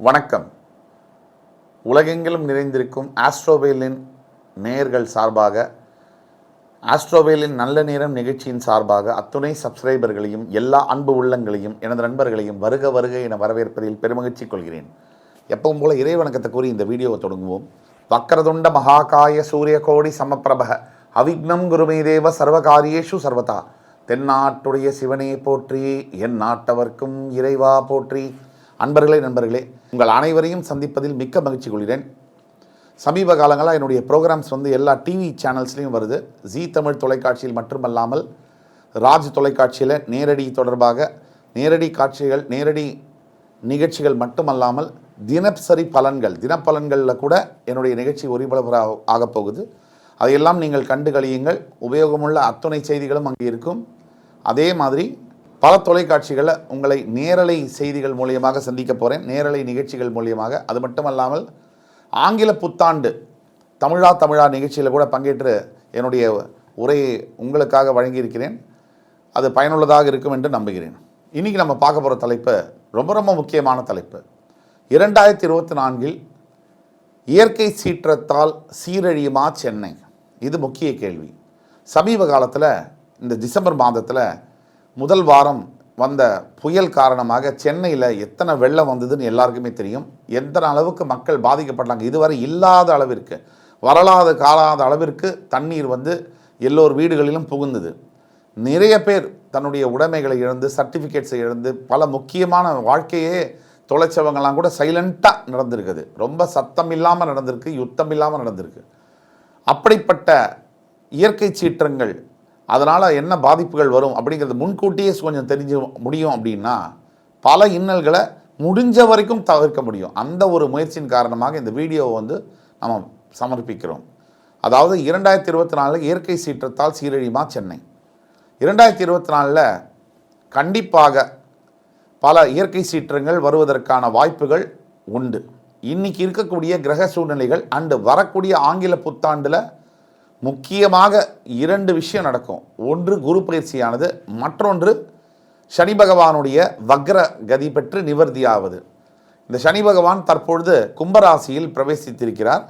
வணக்கம். உலகெங்கிலும் நிறைந்திருக்கும் ஆஸ்ட்ரோவேலின் நேயர்கள் சார்பாக ஆஸ்ட்ரோவேலின் நல்ல நேரம் நிகழ்ச்சியின் சார்பாக அத்துணை சப்ஸ்கிரைபர்களையும் எல்லா அன்பு உள்ளங்களையும் எனது நண்பர்களையும் வருக வருக என வரவேற்பதில் பெருமகிழ்ச்சி கொள்கிறேன். எப்பவும் போல இறை வணக்கத்தை கூறி இந்த வீடியோவை தொடங்குவோம். வக்கரதுண்ட மகாகாய சூரிய கோடி சமப்பிரபக அவிக்னம் குருமே தேவ சர்வகாரியேஷு சர்வதா தென்னாட்டுடைய சிவனே போற்றி என் நாட்டவர்க்கும் இறைவா போற்றி. அன்பர்களே நண்பர்களே உங்கள் அனைவரையும் சந்திப்பதில் மிக்க மகிழ்ச்சி கொள்கிறேன். சமீப காலங்களாக என்னுடைய ப்ரோக்ராம்ஸ் வந்து எல்லா டிவி சேனல்ஸ்லையும் வருது. ஜீ தமிழ் தொலைக்காட்சியில் மட்டுமல்லாமல் ராஜ் தொலைக்காட்சியில் நேரடி தொடர்பாக நேரடி காட்சிகள் நேரடி நிகழ்ச்சிகள் மட்டுமல்லாமல் தினசரி பலன்கள் தினப்பலன்களில் கூட என்னுடைய நிகழ்ச்சி ஒளிபரப்பு ஆகப் போகுது. அதையெல்லாம் நீங்கள் கண்டு கழியுங்கள் உபயோகமுள்ள அத்துணை செய்திகளும் அங்கே இருக்கும். அதே மாதிரி பல தொலைக்காட்சிகளில் உங்களை நேரலை செய்திகள் மூலியமாக சந்திக்க போகிறேன் நேரலை நிகழ்ச்சிகள் மூலியமாக. அது மட்டுமல்லாமல் ஆங்கில புத்தாண்டு தமிழா தமிழா நிகழ்ச்சியில் கூட பங்கேற்று என்னுடைய உரையை உங்களுக்காக வழங்கியிருக்கிறேன். அது பயனுள்ளதாக இருக்கும் என்று நம்புகிறேன். இன்றைக்கி நம்ம பார்க்க போகிற தலைப்பு ரொம்ப ரொம்ப முக்கியமான தலைப்பு. இரண்டாயிரத்தி இருபத்தி நான்கில் இயற்கை சீற்றத்தால் சீரழியுமா சென்னை? இது முக்கிய கேள்வி. சமீப காலத்தில் இந்த டிசம்பர் மாதத்தில் முதல் வாரம் வந்த புயல் காரணமாக சென்னையில் எத்தனை வெள்ளம் வந்ததுன்னு எல்லாருக்குமே தெரியும். எத்தனை அளவுக்கு மக்கள் பாதிக்கப்பட்டாங்க? இதுவரை இல்லாத அளவிற்கு வரலாத காலாத அளவிற்கு தண்ணீர் வந்து எல்லோர் வீடுகளிலும் புகுந்தது. நிறைய பேர் தன்னுடைய உடைமைகளை இழந்து சர்டிஃபிகேட்ஸை இழந்து பல முக்கியமான வாழ்க்கையே தொலைச்சவங்கலாம் கூட சைலண்ட்டாக நடந்திருக்குது. ரொம்ப சத்தம் இல்லாமல் நடந்திருக்கு யுத்தம் இல்லாமல் நடந்திருக்கு. அப்படிப்பட்ட இயற்கை சீற்றங்கள் அதனால் என்ன பாதிப்புகள் வரும் அப்படிங்கிறது முன்கூட்டியே கொஞ்சம் தெரிஞ்சு முடியும் அப்படின்னா பல இன்னல்களை முடிஞ்ச வரைக்கும் தவிர்க்க முடியும். அந்த ஒரு முயற்சியின் காரணமாக இந்த வீடியோவை வந்து நம்ம சமர்ப்பிக்கிறோம். அதாவது இரண்டாயிரத்தி இருபத்தி நாலில் இயற்கை சீற்றத்தால் சீரழியுமா சென்னை. இரண்டாயிரத்தி இருபத்தி நாலில் கண்டிப்பாக பல இயற்கை சீற்றங்கள் வருவதற்கான வாய்ப்புகள் உண்டு. இன்னைக்கு இருக்கக்கூடிய கிரக சூழ்நிலைகள் அண்டு வரக்கூடிய ஆங்கில புத்தாண்டில் முக்கியமாக இரண்டு விஷயம் நடக்கும். ஒன்று குரு பயிற்சியானது மற்றொன்று சனி பகவானுடைய வக்ர கதி பெற்று நிவர்த்தியாவது. இந்த சனி பகவான் தற்பொழுது கும்பராசியில் பிரவேசித்திருக்கிறார்.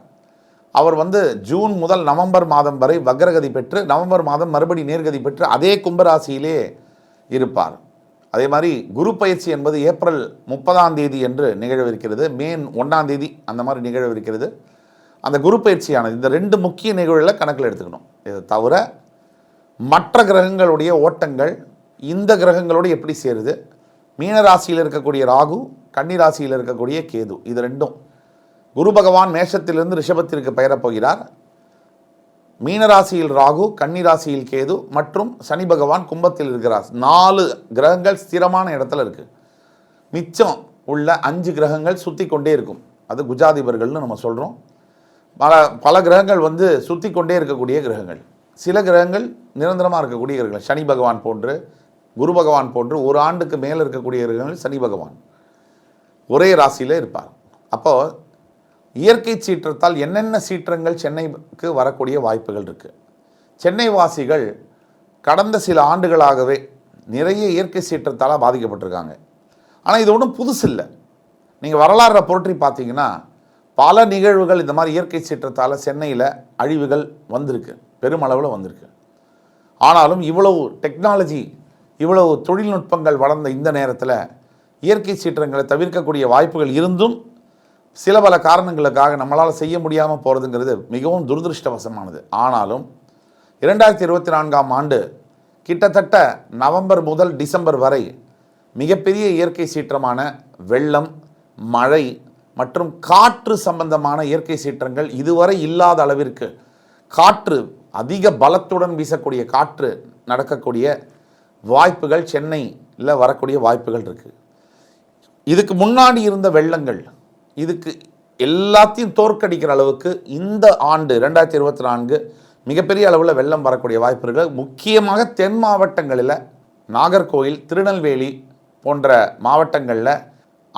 அவர் வந்து ஜூன் முதல் நவம்பர் மாதம் வரை வக்ரகதி பெற்று நவம்பர் மாதம் மறுபடி நேர்கதி பெற்று அதே கும்பராசியிலே இருப்பார். அதே மாதிரி குரு பயிற்சி என்பது ஏப்ரல் முப்பதாம் தேதி என்று நிகழவிருக்கிறது. மே ஒன்றாம் தேதி அந்த மாதிரி நிகழவிருக்கிறது. அந்த குரு பயிற்சியானது இந்த ரெண்டு முக்கிய நிகழ்வுகளை கணக்கில் எடுத்துக்கணும். இதை தவிர மற்ற கிரகங்களுடைய ஓட்டங்கள் இந்த கிரகங்களோடு எப்படி சேருது? மீன ராசியில் இருக்கக்கூடிய ராகு கன்னி ராசியில் இருக்கக்கூடிய கேது இது ரெண்டும். குரு பகவான் மேஷத்திலிருந்து ரிஷபத்திற்கு பெயரப்போகிறார். மீனராசியில் ராகு கன்னி ராசியில் கேது மற்றும் சனி பகவான் கும்பத்தில் இருக்கிறார். நாலு கிரகங்கள் ஸ்திரமான இடத்துல இருக்குது மிச்சம் உள்ள அஞ்சு கிரகங்கள் சுற்றி கொண்டே இருக்கும். அது குஜாதிபர்கள்னு நம்ம சொல்கிறோம் பல பல கிரகங்கள் வந்து சுற்றி கொண்டே இருக்கக்கூடிய கிரகங்கள். சில கிரகங்கள் நிரந்தரமாக இருக்கக்கூடிய கிரகங்கள். சனி பகவான் போன்று குரு பகவான் போன்று ஒரு ஆண்டுக்கு மேலே இருக்கக்கூடிய கிரகங்கள் சனி பகவான். ஒரே ராசியில் இருப்பார். அப்போது இயற்கை சீற்றத்தால் என்னென்ன சீற்றங்கள் சென்னைக்கு வரக்கூடிய வாய்ப்புகள் இருக்குது சென்னை வாசிகள் கடந்த சில ஆண்டுகளாகவே நிறைய இயற்கை சீற்றத்தால் பாதிக்கப்பட்டிருக்காங்க. ஆனால் இது ஒன்றும் புதுசு இல்லை நீங்கள் வரலாறை புரட்டி பார்த்தீங்கன்னா பல நிகழ்வுகள் இந்த மாதிரி இயற்கை சீற்றத்தால் சென்னையில் அழிவுகள் வந்திருக்கு. பெருமளவில் வந்திருக்கு. ஆனாலும் இவ்வளவு டெக்னாலஜி இவ்வளவு தொழில்நுட்பங்கள் வளர்ந்த இந்த நேரத்தில் இயற்கை சீற்றங்களை தவிர்க்கக்கூடிய வாய்ப்புகள் இருந்தும் சில பல காரணங்களுக்காக நம்மளால் செய்ய முடியாமல் போகிறதுங்கிறது மிகவும் துரதிருஷ்டவசமானது. ஆனாலும் இரண்டாயிரத்தி இருபத்தி நான்காம் ஆண்டு கிட்டத்தட்ட நவம்பர் முதல் டிசம்பர் வரை மிகப்பெரிய இயற்கை சீற்றமான வெள்ளம் மழை மற்றும் காற்று சம்பந்தமான இயற்கை சீற்றங்கள் இதுவரை இல்லாத அளவிற்கு காற்று அதிக பலத்துடன் வீசக்கூடிய காற்று நடக்கக்கூடிய வாய்ப்புகள் சென்னையில் வரக்கூடிய வாய்ப்புகள் இருக்குது இதுக்கு முன்னாடி இருந்த வெள்ளங்கள் இதுக்கு எல்லாத்தையும் தோற்கடிக்கிற அளவுக்கு இந்த ஆண்டு ரெண்டாயிரத்தி இருபத்தி நான்கு மிகப்பெரிய அளவில் வெள்ளம் வரக்கூடிய வாய்ப்புகள் முக்கியமாக தென் மாவட்டங்களில் நாகர்கோயில் திருநெல்வேலி போன்ற மாவட்டங்களில்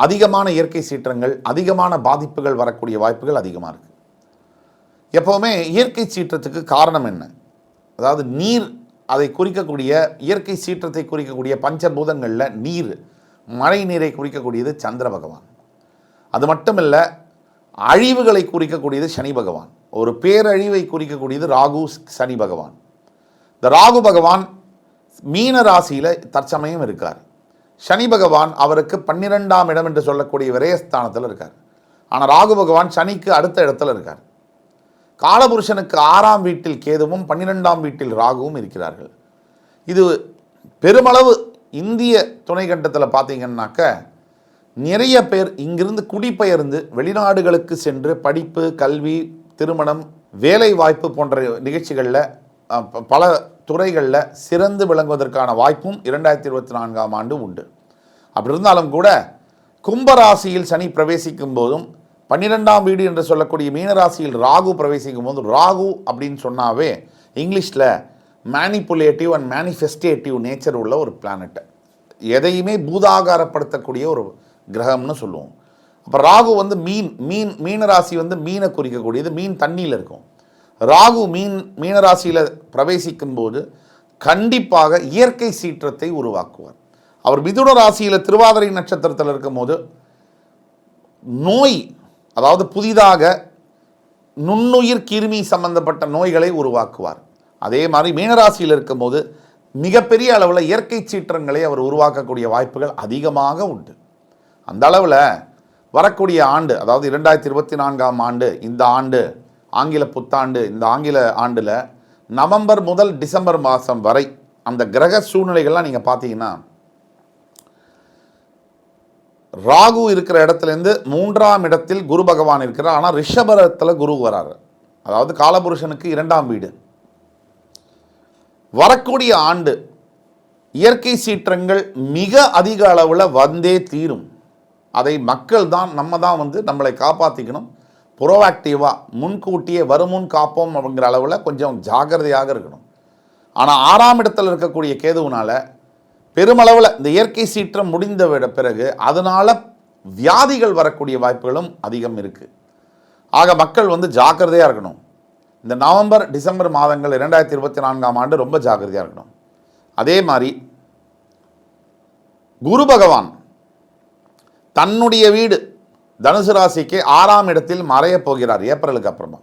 அதிகமான இயற்கை சீற்றங்கள் அதிகமான பாதிப்புகள் வரக்கூடிய வாய்ப்புகள் அதிகமாக இருக்குது எப்போவுமே இயற்கை சீற்றத்துக்கு காரணம் என்ன? அதாவது நீர் அதை குறிக்கக்கூடிய இயற்கை சீற்றத்தை குறிக்கக்கூடிய பஞ்சபூதங்களில் நீர் மழை நீரை குறிக்கக்கூடியது சந்திர பகவான். அது மட்டுமல்ல அழிவுகளை குறிக்கக்கூடியது சனி பகவான். ஒரு பேரழிவை குறிக்கக்கூடியது ராகு சனி பகவான். இந்த ராகு பகவான் மீன ராசியில் தற்சமயம் இருக்கார். சனி பகவான் அவருக்கு பன்னிரெண்டாம் இடம் என்று சொல்லக்கூடிய விரயஸ்தானத்தில் இருக்கார். ஆனால் ராகு பகவான் சனிக்கு அடுத்த இடத்துல இருக்கார். காலபுருஷனுக்கு ஆறாம் வீட்டில் கேதுவும் பன்னிரெண்டாம் வீட்டில் ராகுவும் இருக்கிறார்கள். இது பெருமளவு இந்திய துணைக்கண்டத்தில் பார்த்தீங்கன்னாக்க நிறைய பேர் இங்கிருந்து குடிபெயர்ந்து வெளிநாடுகளுக்கு சென்று படிப்பு கல்வி திருமணம் வேலை வாய்ப்பு போன்ற நிகழ்ச்சிகளில் பல துறைகளில் சிறந்து விளங்குவதற்கான வாய்ப்பும் இரண்டாயிரத்தி இருபத்தி நான்காம் ஆண்டு உண்டு. அப்படி இருந்தாலும் கூட கும்பராசியில் சனி பிரவேசிக்கும் போதும் பன்னிரெண்டாம் வீடு என்று சொல்லக்கூடிய மீனராசியில் ராகு பிரவேசிக்கும் போது ராகு அப்படின்னு சொன்னாவே இங்கிலீஷில் மேனிப்புலேட்டிவ் அண்ட் மேனிஃபெஸ்டேட்டிவ் நேச்சர் உள்ள ஒரு பிளானட் எதையுமே பூதாகாரப்படுத்தக்கூடிய ஒரு கிரகம்னு சொல்லுவோம். அப்போ ராகு வந்து மீன் மீன் மீனராசி வந்து மீனை குறிக்கக்கூடியது மீன் தண்ணியில் இருக்கும். ராகு மீன் மீனராசியில் பிரவேசிக்கும் போது கண்டிப்பாக இயற்கை சீற்றத்தை உருவாக்குவார். அவர் மிதுன ராசியில் திருவாதிரை நட்சத்திரத்தில் இருக்கும்போது நோய் அதாவது புதிதாக நுண்ணுயிர் கிருமி சம்பந்தப்பட்ட நோய்களை உருவாக்குவார். அதே மாதிரி மீனராசியில் இருக்கும்போது மிகப்பெரிய அளவில் இயற்கை சீற்றங்களை அவர் உருவாக்கக்கூடிய வாய்ப்புகள் அதிகமாக உண்டு. அந்த அளவில் வரக்கூடிய ஆண்டு அதாவது இரண்டாயிரத்தி இருபத்தி நான்காம் ஆண்டு இந்த ஆண்டு ஆங்கில புத்தாண்டு இந்த ஆங்கில ஆண்டில் நவம்பர் முதல் டிசம்பர் மாதம் வரை அந்த கிரக சூழ்நிலைகள்லாம் நீங்கள் பார்த்தீங்கன்னா ராகு இருக்கிற இடத்துலேருந்து மூன்றாம் இடத்தில் குரு பகவான் இருக்கிறார். ஆனால் ரிஷபரத்தில் குரு வராரு. அதாவது காலபுருஷனுக்கு இரண்டாம் வீடு. வரக்கூடிய ஆண்டு இயற்கை சீற்றங்கள் மிக அதிக அளவில் வந்தே தீரும். அதை மக்கள் தான் நம்ம தான் வந்து நம்மளை காப்பாற்றிக்கணும் ப்ரோஆக்டிவாக முன்கூட்டியே வருமுன் காப்போம் அப்படிங்கிற அளவில் கொஞ்சம் ஜாக்கிரதையாக இருக்கணும். ஆனால் ஆறாம் இடத்தில் இருக்கக்கூடிய கேதுவுனால பெருமளவில் இந்த இயற்கை சீற்றம் முடிந்த விட பிறகு அதனால் வியாதிகள் வரக்கூடிய வாய்ப்புகளும் அதிகம் இருக்குது ஆக மக்கள் வந்து ஜாக்கிரதையாக இருக்கணும். இந்த நவம்பர் டிசம்பர் மாதங்கள் இரண்டாயிரத்தி இருபத்தி நான்காம் ஆண்டு ரொம்ப ஜாக்கிரதையாக இருக்கணும். அதே மாதிரி குரு பகவான் தன்னுடைய வீடு தனுசு ராசிக்கு ஆறாம் இடத்தில் மறையப் போகிறார் ஏப்ரலுக்கு அப்புறமா.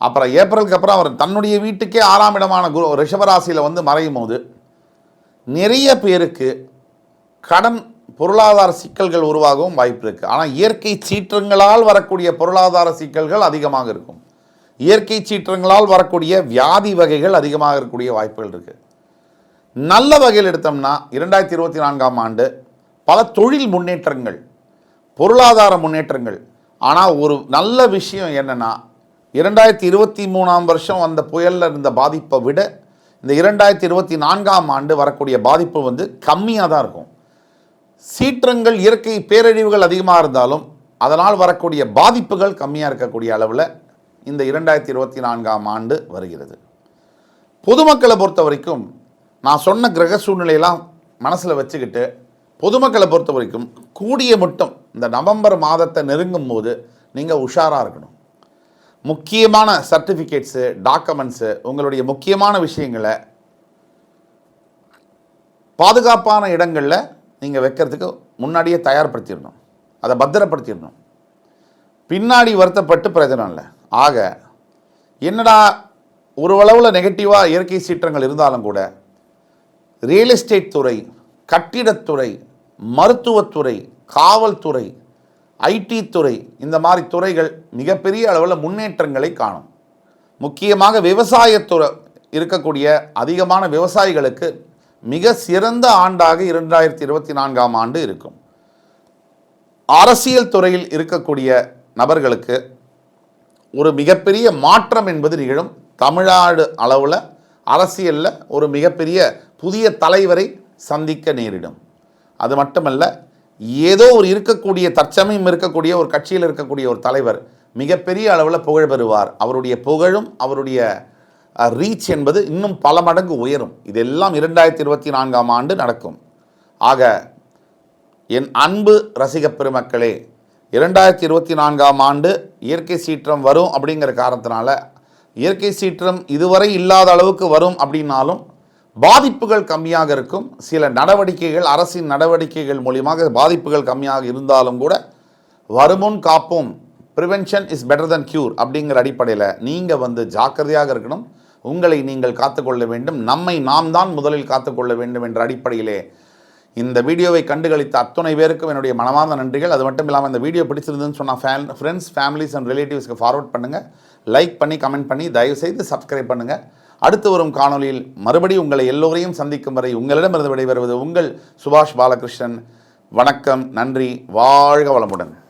அப்புறம் ஏப்ரலுக்கு அப்புறம் அவர் தன்னுடைய வீட்டுக்கே ஆறாம் இடமான குரு ரிஷபராசியில் வந்து மறையும் போது நிறைய பேருக்கு கடன் பொருளாதார சிக்கல்கள் உருவாகவும் வாய்ப்பு இருக்குது ஆனால் இயற்கை சீற்றங்களால் வரக்கூடிய பொருளாதார சிக்கல்கள் அதிகமாக இருக்கும். இயற்கை சீற்றங்களால் வரக்கூடிய வியாதி வகைகள் அதிகமாக இருக்கக்கூடிய வாய்ப்புகள் இருக்குது நல்ல வகையில் எடுத்தோம்னா இரண்டாயிரத்தி இருபத்தி நான்காம் ஆண்டு பல தொழில் முன்னேற்றங்கள் பொருளாதார முன்னேற்றங்கள். ஆனால் ஒரு நல்ல விஷயம் என்னென்னா இரண்டாயிரத்தி இருபத்தி மூணாம் வருஷம் அந்த புயலில் இருந்த பாதிப்பை விட இந்த இரண்டாயிரத்தி இருபத்தி நான்காம் ஆண்டு வரக்கூடிய பாதிப்பு வந்து கம்மியாக தான் இருக்கும். சீற்றங்கள் இயற்கை பேரழிவுகள் அதிகமாக இருந்தாலும் அதனால் வரக்கூடிய பாதிப்புகள் கம்மியாக இருக்கக்கூடிய அளவில் இந்த இரண்டாயிரத்தி இருபத்தி நான்காம் ஆண்டு வருகிறது. பொதுமக்களை பொறுத்த வரைக்கும் நான் சொன்ன கிரக சூழ்நிலையெல்லாம் மனசில் வச்சுக்கிட்டு பொதுமக்களை பொறுத்த வரைக்கும் கூடிய மட்டும் இந்த நவம்பர் மாதத்தை நெருங்கும் போது நீங்கள் உஷாராக இருக்கணும். முக்கியமான சர்டிஃபிகேட்ஸு டாக்குமெண்ட்ஸு உங்களுடைய முக்கியமான விஷயங்களை பாதுகாப்பான இடங்களில் நீங்கள் வைக்கிறதுக்கு முன்னாடியே தயார்படுத்திடணும். அதை பத்திரப்படுத்திடணும். பின்னாடி வருத்தப்பட்டு பிரயோஜனம் இல்லை. ஆக என்னடா ஒரு அளவில் நெகட்டிவாக இயற்கை சீற்றங்கள் இருந்தாலும் கூட ரியல் எஸ்டேட் துறை கட்டிடத்துறை மருத்துவத்துறை காவல்துறை ஐடி துறை இந்த மாதிரி துறைகள் மிகப்பெரிய அளவில் முன்னேற்றங்களை காணும். முக்கியமாக விவசாயத்துறை இருக்கக்கூடிய அதிகமான விவசாயிகளுக்கு மிக சிறந்த ஆண்டாக இரண்டாயிரத்தி இருபத்தி நான்காம் ஆண்டு இருக்கும். அரசியல் துறையில் இருக்கக்கூடிய நபர்களுக்கு ஒரு மிகப்பெரிய மாற்றம் என்பது நிகழும். தமிழ்நாடு அளவில் அரசியலில் ஒரு மிகப்பெரிய புதிய தலைவரை சந்திக்க நேரிடும். அது மட்டுமல்ல ஏதோ ஒரு இருக்கக்கூடிய தற்சமயம் இருக்கக்கூடிய ஒரு கட்சியில் இருக்கக்கூடிய ஒரு தலைவர் மிகப்பெரிய அளவில் புகழ் பெறுவார். அவருடைய புகழும் அவருடைய ரீச் என்பது இன்னும் பல மடங்கு உயரும். இதெல்லாம் இரண்டாயிரத்தி இருபத்தி நான்காம் ஆண்டு நடக்கும். ஆக என் அன்பு ரசிக பெருமக்களே இரண்டாயிரத்தி இருபத்தி நான்காம் ஆண்டு இயற்கை சீற்றம் வரும் அப்படிங்கிற காரணத்தினால இயற்கை சீற்றம் இதுவரை இல்லாத அளவுக்கு வரும் அப்படின்னாலும் பாதிப்புகள் கம்மியாக இருக்கும். சில நடவடிக்கைகள் அரசின் நடவடிக்கைகள் மூலியமாக பாதிப்புகள் கம்மியாக இருந்தாலும் கூட வருமுன் காப்போம். Prevention is better than cure அப்படிங்கிற அடிப்படையில் நீங்கள் வந்து ஜாக்கிரதையாக இருக்கணும். உங்களை நீங்கள் காத்துக்கொள்ள வேண்டும். நம்மை நாம் தான் முதலில் காத்துக்கொள்ள வேண்டும் என்ற அடிப்படையிலே இந்த வீடியோவை கண்டுகளித்த அத்துணை பேருக்கும் என்னுடைய மனமார்ந்த நன்றிகள். அது மட்டும் இல்லாமல் இந்த வீடியோ பிடிச்சிருந்துன்னு சொன்னால் ஃபேன் ஃப்ரெண்ட்ஸ் ஃபேமிலிஸ் அண்ட் ரிலேட்டிவ்ஸ்க்கு ஃபார்வர்ட் பண்ணுங்கள் லைக் பண்ணி கமெண்ட் பண்ணி தயவுசெய்து சப்ஸ்கிரைப் பண்ணுங்கள் அடுத்து வரும் காணொளியில் மறுபடியும் உங்களை எல்லோரையும் சந்திக்கும் வரை உங்களிடமிருந்து விடைபெறுவது உங்கள் சுபாஷ் பாலகிருஷ்ணன். வணக்கம் நன்றி வாழ்க வளமுடன்.